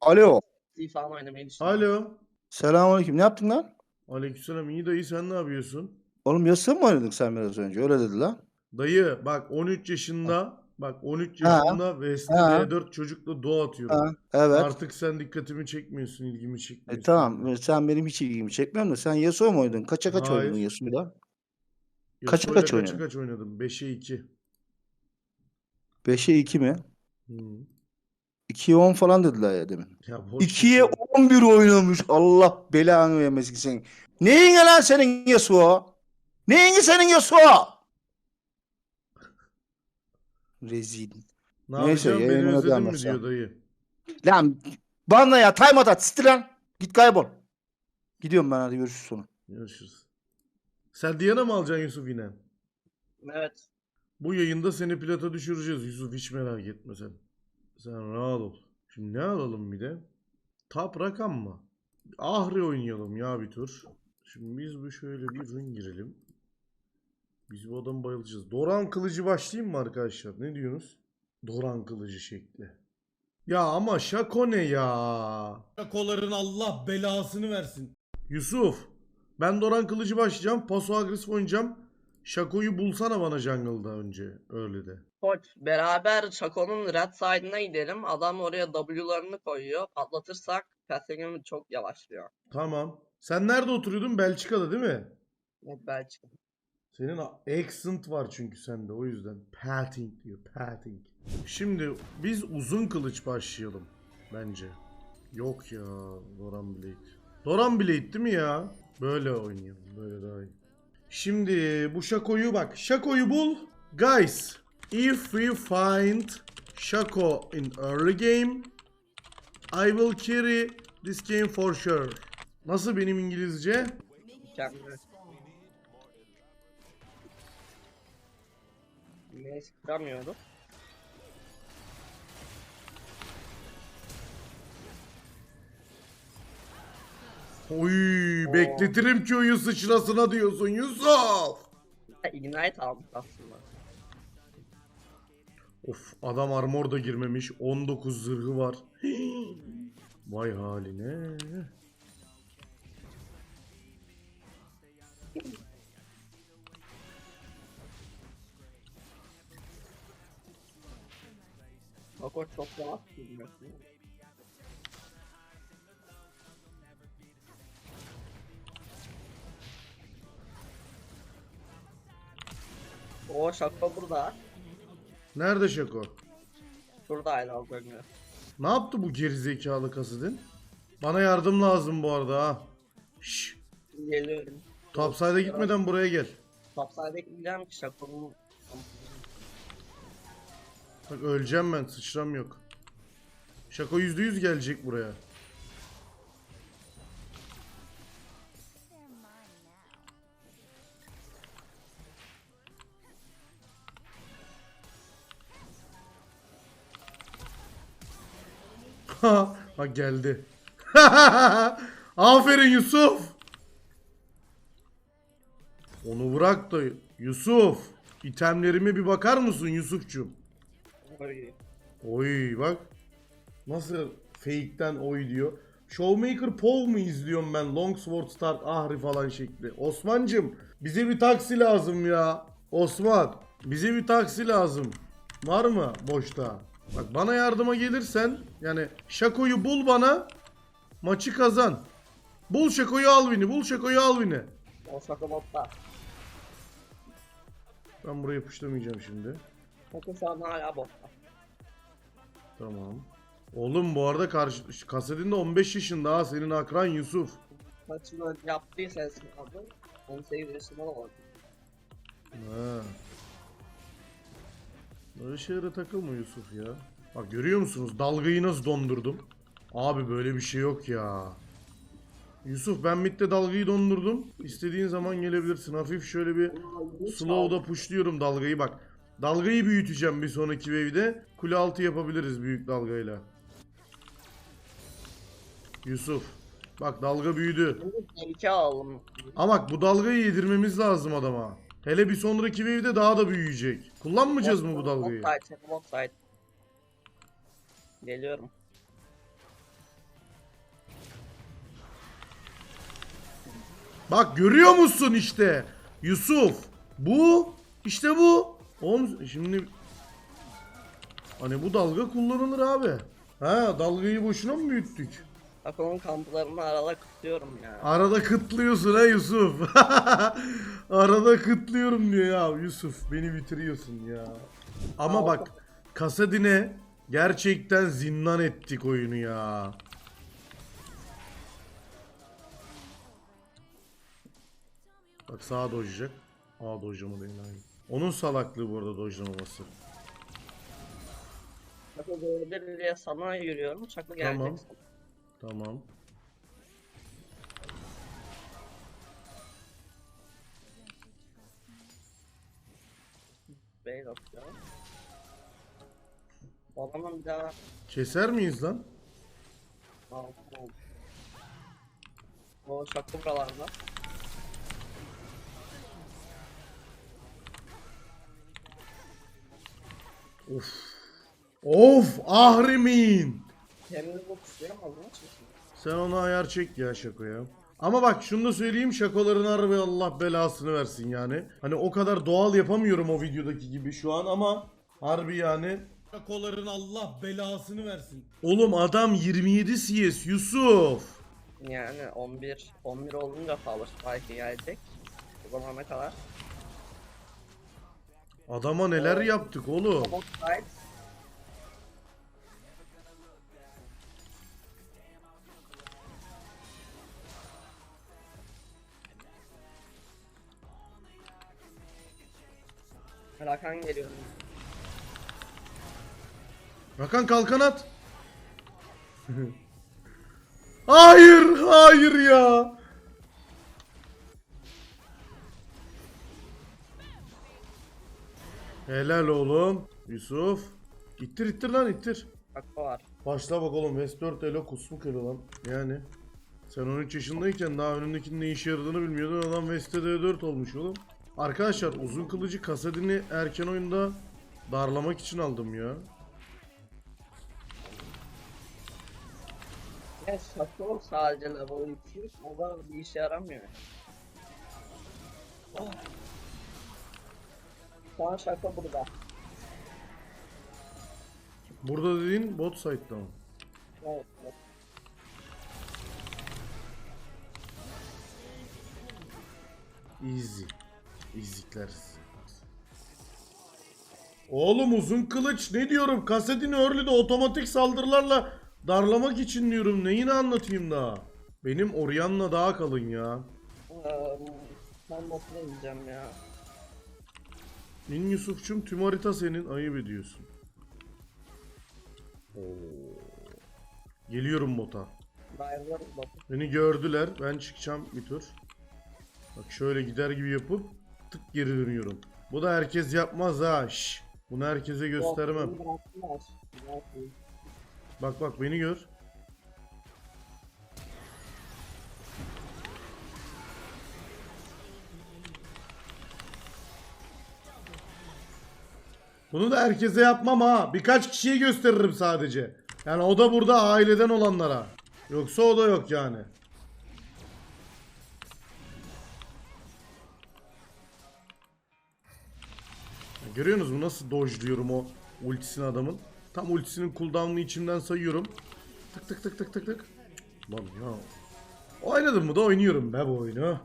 Alo. iyi falan oynamayı düşünüyorum. Alo. Selamünaleyküm. Ne yaptın lan? Aleykümselam iyi dayı sen ne yapıyorsun? Oğlum yasın mı oynadın sen biraz önce? Öyle dedi lan. Dayı bak 13 yaşında bak 13 Ha. yaşında Ha. D4 çocukla doğa atıyorum. Ha, evet. Artık sen dikkatimi çekmiyorsun, ilgimi E, çekmiyorsun. tamam. Sen benim hiç ilgimi çekmiyorum da sen Yasuo mu oynadın? Kaça kaç Hayır. oynadın Yasuo'yla? Yasuo'yla kaça kaç kaça oynadın? kaç oynadım? 5'e 2. 5'e 2 mi? Hı. 2'ye 10 falan dediler ya demin. Ya boş 2'ye ver. 11 oynamış. Allah belanı vermesin senin. Neyin lan senin Yasuo? Neyin senin Yasuo? Ne Rezil. Neyse, yapacağım? Beni yayınına özledin devam mi et diyor sen. dayı. Lan bana ya time at siktir lan. Git kaybol. Gidiyorum ben hadi görüşürüz sonra. Görüşürüz. Sen Diana mı alacaksın Yusuf yine? Evet. Bu yayında seni plata düşüreceğiz Yusuf hiç merak etme sen. Sen rahat ol. Şimdi ne alalım bir de? Tap rakam mı? Ahri oynayalım ya bir tur. Şimdi biz bu şöyle bir run girelim. Biz bu adamı bayılacağız. Doran kılıcı başlayayım mı arkadaşlar? Ne diyorsunuz? Doran kılıcı şekli. Ya ama şako ne ya? Şakoların Allah belasını versin. Yusuf. Ben Doran kılıcı başlayacağım. Paso agresif oynayacağım. Şakoyu bulsana bana jungle'da önce. Öyle de. Koç beraber Chaco'nun red side'ına gidelim. Adam oraya W'larını koyuyor. Patlatırsak Kasengim çok yavaşlıyor. Tamam. Sen nerede oturuyordun? Belçika'da değil mi? Evet Belçika. Senin accent var çünkü sende o yüzden. Patting diyor. Patting. Şimdi biz uzun kılıç başlayalım. Bence. Yok ya. Doran Blade. Doran Blade değil mi ya? Böyle oynayalım. Böyle daha iyi. Şimdi bu Shaco'yu bak. Shaco'yu bul. Guys. If we find Shaco in early game I will carry this game for sure. Nasıl benim İngilizce? Mükemmel. Çıkamıyordu. Oy bekletirim ki oyu sıçrasına diyorsun Yusuf. Ignite almış aslında. Of adam armor da girmemiş. 19 zırhı var. Vay haline. Chaco çok rahat bilmiyorsun. O Chaco burada. Nerede Şako? Şuradaydı az önce. Ne yaptı bu gerizekalı kasidin? Bana yardım lazım bu arada ha. Şşş. Geliyorum. Topside'a gitmeden buraya gel. Topside'e gideceğim ki Chaco'nun Bak öleceğim ben sıçram yok. Şako %100 gelecek buraya. bak geldi. Aferin Yusuf. Onu bırak da Yusuf. İtemlerime bir bakar mısın Yusufçum? Oy. Oy bak. Nasıl fake'ten oy diyor. Showmaker Paul mu izliyorum ben? Longsword Start Ahri falan şekli. Osman'cım bize bir taksi lazım ya. Osman bize bir taksi lazım. Var mı boşta? Bak bana yardıma gelirsen yani Şako'yu bul bana maçı kazan. Bul Şako'yu al beni. Bul Şako'yu al beni. O Chaco botta. Ben buraya yapıştırmayacağım şimdi. Chaco şu an hala botta. Tamam. Oğlum bu arada karşı kasetinde 15 yaşında ha senin akran Yusuf. Maçını yaptıysa esnafı 18 yaşında oldu. Ha. Böyle şeylere takılma Yusuf ya. Bak görüyor musunuz dalgayı nasıl dondurdum? Abi böyle bir şey yok ya. Yusuf ben midde dalgayı dondurdum. İstediğin zaman gelebilirsin. Hafif şöyle bir slow'da pushluyorum dalgayı bak. Dalgayı büyüteceğim bir sonraki wave'de. Kule altı yapabiliriz büyük dalgayla. Yusuf. Bak dalga büyüdü. Ama bak bu dalgayı yedirmemiz lazım adama. Hele bir sonraki wave'de daha da büyüyecek. Kullanmayacağız mı bu dalgayı? Bot side. Geliyorum. Bak görüyor musun işte Yusuf. Bu işte bu. Oğlum şimdi hani bu dalga kullanılır abi. Ha dalgayı boşuna mı büyüttük? Çako'nun kamplarını arada kutluyorum ya. Arada kıtlıyorsun ha Yusuf. Arada kıtlıyorum diyor ya Yusuf. Beni bitiriyorsun ya. Ama bak Kasadine gerçekten zindan ettik oyunu ya. Bak sağa dojacak. Aa dojlama değil aynı. Onun salaklığı bu arada dojlamaması. Çako görebilir diye sana yürüyorum. Çako Tamam. gelecek. Tamam. Bey. O zaman bir daha Keser miyiz lan? aldım oldu. O Çako buralarda. Of. Of Ahrimin. Kendini mı? Sen ona ayar çek ya şakoya. Ama bak şunu da söyleyeyim şakoların harbi Allah belasını versin yani. Hani o kadar doğal yapamıyorum o videodaki gibi şu an ama harbi yani. Şakoların Allah belasını versin. Oğlum adam 27 CS Yusuf. Yani 11 11 olunca Power Spike gelecek. O zamana kadar. Adama neler yaptık oğlum. Power Spike Rakan geliyor. Rakan kalkan at. hayır, hayır ya. Helal oğlum. Yusuf. İttir ittir lan ittir. Kakko var. Başla bak oğlum West 4 elo kusmuk elo lan. Yani. Sen 13 yaşındayken daha önündekinin ne işe yaradığını bilmiyordun. Adam West'te D4 olmuş oğlum. Arkadaşlar uzun kılıcı kasadini erken oyunda darlamak için aldım ya. Ne Kakko sadece level 2 o da bir işe yaramıyor. Oh. Şu an şaka burada. Burada dediğin bot site'da mı? Evet, evet. Easy. Easy'kler. Oğlum uzun kılıç ne diyorum? Kasedin early'de otomatik saldırılarla darlamak için diyorum. Neyini anlatayım daha? Benim Orianna daha kalın ya. Ben nasıl ineceğim ya? İn Yusuf'cum tüm harita senin ayıp ediyorsun. Oo. Geliyorum bota. Driver bot. Beni gördüler. Ben çıkacağım bir tur. Bak şöyle gider gibi yapıp tık geri dönüyorum. Bu da herkes yapmaz ha. Şş. Bunu herkese göstermem. Bak bak beni gör. Bunu da herkese yapmam ha. Birkaç kişiye gösteririm sadece. Yani o da burada aileden olanlara. Yoksa o da yok yani. Görüyorsunuz mu nasıl dojluyorum o ultisini adamın. Tam ultisinin cooldown'unu içimden sayıyorum. Tık tık tık tık tık tık. Lan ya. Oynadım mı da oynuyorum be bu oyunu.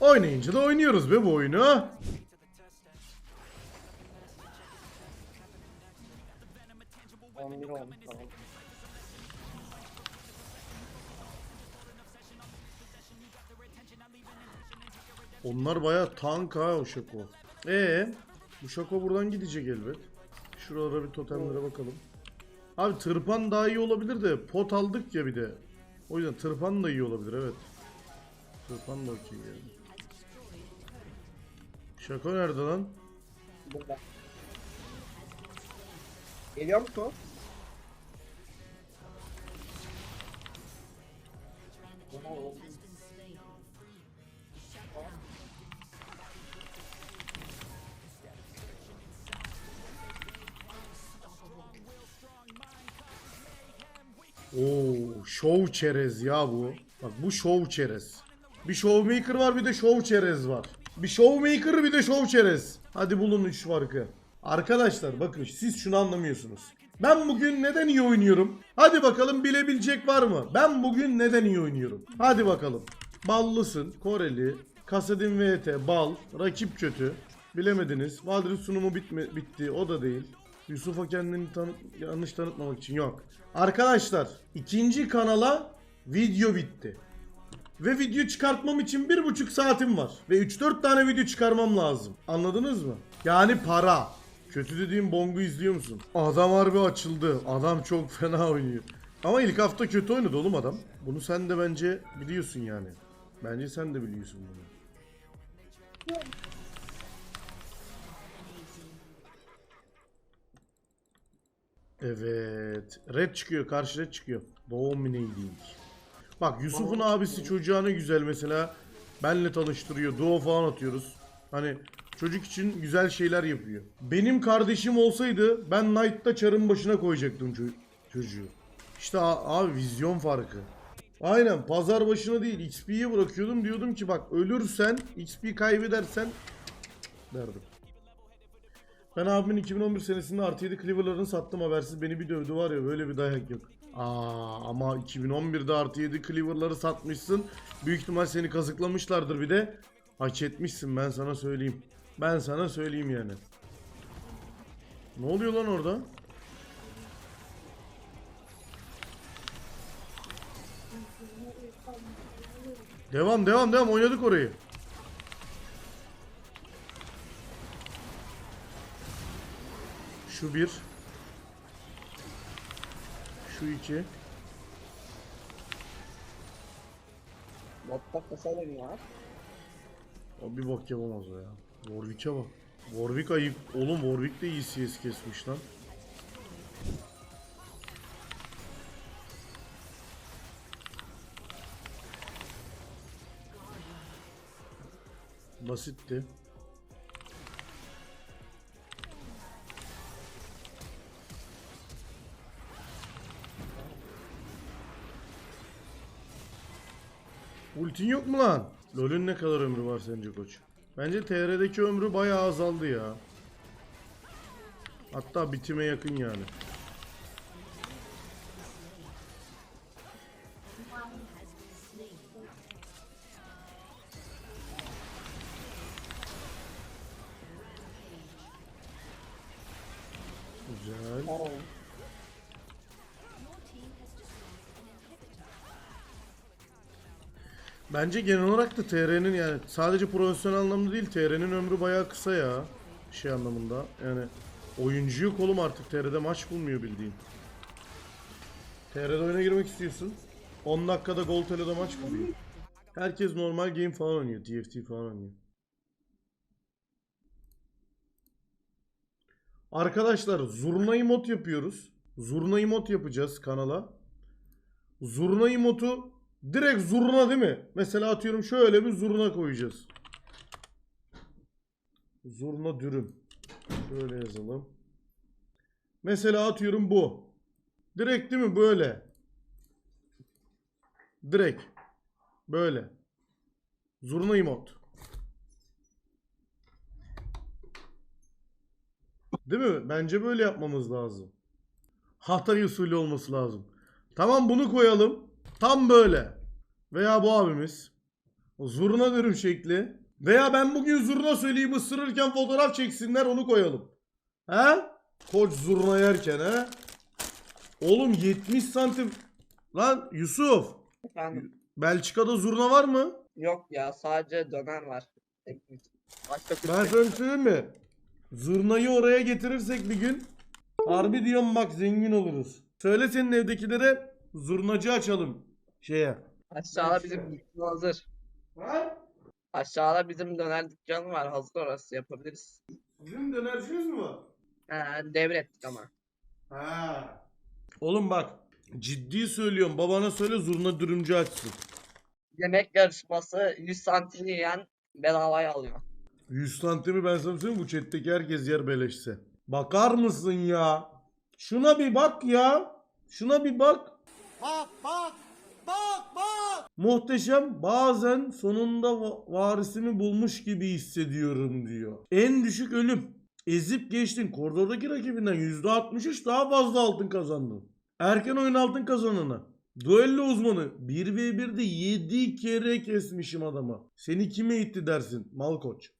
Oynayınca da oynuyoruz be bu oyunu. Onlar baya tank ha o Şako. Ee, bu Şako buradan gidecek elbet. Şuralara bir totemlere bakalım. Abi tırpan daha iyi olabilir de pot aldık ya bir de. O yüzden tırpan da iyi olabilir evet. Tırpan da okey yani. Şako nerede lan? Burada. Geliyor musun? Oo. Şov çerez ya bu. Bak bu şov çerez. Bir showmaker var bir de şov çerez var. Bir showmaker bir de şov çerez. Hadi bulun 3 farkı. Arkadaşlar bakın siz şunu anlamıyorsunuz. Ben bugün neden iyi oynuyorum? Hadi bakalım bilebilecek var mı? Ben bugün neden iyi oynuyorum? Hadi bakalım. Ballısın, Koreli, Kasadin VT, bal, rakip kötü. Bilemediniz. Madrid sunumu bitme, bitti. O da değil. Yusuf'a kendini tanı- yanlış tanıtmamak için yok. Arkadaşlar ikinci kanala video bitti. Ve video çıkartmam için bir buçuk saatim var. Ve 3-4 tane video çıkarmam lazım. Anladınız mı? Yani para. Kötü dediğim Bongu izliyor musun? Adam harbi açıldı. Adam çok fena oynuyor. Ama ilk hafta kötü oynadı oğlum adam. Bunu sen de bence biliyorsun yani. Bence sen de biliyorsun bunu. Evet. Red çıkıyor. Karşı red çıkıyor. Dominating. Bak Yusuf'un abisi çocuğa ne güzel mesela. Benle tanıştırıyor. Duo falan atıyoruz. Hani çocuk için güzel şeyler yapıyor. Benim kardeşim olsaydı ben Knight'ta çarın başına koyacaktım ço- çocuğu. İşte abi vizyon farkı. Aynen pazar başına değil XP'ye bırakıyordum diyordum ki bak ölürsen XP kaybedersen derdim. Ben abimin 2011 senesinde artı 7 Cleaver'larını sattım habersiz beni bir dövdü var ya böyle bir dayak yok. Aa ama 2011'de artı 7 Cleaver'ları satmışsın. Büyük ihtimal seni kazıklamışlardır bir de. Hak etmişsin ben sana söyleyeyim. Ben sana söyleyeyim yani. Ne oluyor lan orada? Devam devam devam oynadık orayı. Şu bir. Şu iki. Laptop tasarım ya. O bir bok yapamaz o ya. Warwick'e bak. Warwick ayıp. Oğlum Warwick de iyi CS kesmiş lan. Basitti. Ultin yok mu lan? LoL'ün ne kadar ömrü var sence koç? Bence TR'deki ömrü bayağı azaldı ya. Hatta bitime yakın yani. Bence genel olarak da TR'nin yani sadece profesyonel anlamda değil TR'nin ömrü bayağı kısa ya. Şey anlamında yani oyuncu yok oğlum artık TR'de maç bulmuyor bildiğin. TR'de oyuna girmek istiyorsun. 10 dakikada gol tele'de maç buluyor. Herkes normal game falan oynuyor. TFT falan oynuyor. Arkadaşlar zurna mod yapıyoruz. Zurna mod yapacağız kanala. Zurna modu direkt zurna değil mi? Mesela atıyorum şöyle bir zurna koyacağız. Zurna dürüm. Şöyle yazalım. Mesela atıyorum bu. Direkt değil mi böyle? Direkt. Böyle. Zurna emot. Değil mi? Bence böyle yapmamız lazım. Hatay usulü olması lazım. Tamam bunu koyalım. Tam böyle. Veya bu abimiz. O zurna dürüm şekli. Veya ben bugün zurna söyleyeyim ısırırken fotoğraf çeksinler onu koyalım. He? Koç zurna yerken he? Oğlum 70 santim. Lan Yusuf. Efendim. Belçika'da zurna var mı? Yok ya sadece döner var. Başka Ben şey. sana bir şey söyleyeyim mi? Zurnayı oraya getirirsek bir gün harbi diyorum bak zengin oluruz. Söyle senin evdekilere zurnacı açalım şeye. Aşağıda bizim dükkan hazır. Ha? Aşağıda bizim döner dükkanı var. Hazır orası yapabiliriz. Sizin dönerciniz mi var? Ee, devrettik ama. Ha. Oğlum bak ciddi söylüyorum babana söyle zurna dürümcü açsın. Yemek yarışması 100 santim yiyen bedavaya alıyor. 100 santimi ben sana söyleyeyim bu chatteki herkes yer beleşse. Bakar mısın ya? Şuna bir bak ya. Şuna bir bak. Muhteşem bazen sonunda va- varisimi bulmuş gibi hissediyorum diyor. En düşük ölüm. Ezip geçtin. Koridordaki rakibinden %63 daha fazla altın kazandın. Erken oyun altın kazananı. Duello uzmanı. 1v1'de 7 kere kesmişim adamı. Seni kime itti dersin? Malkoç.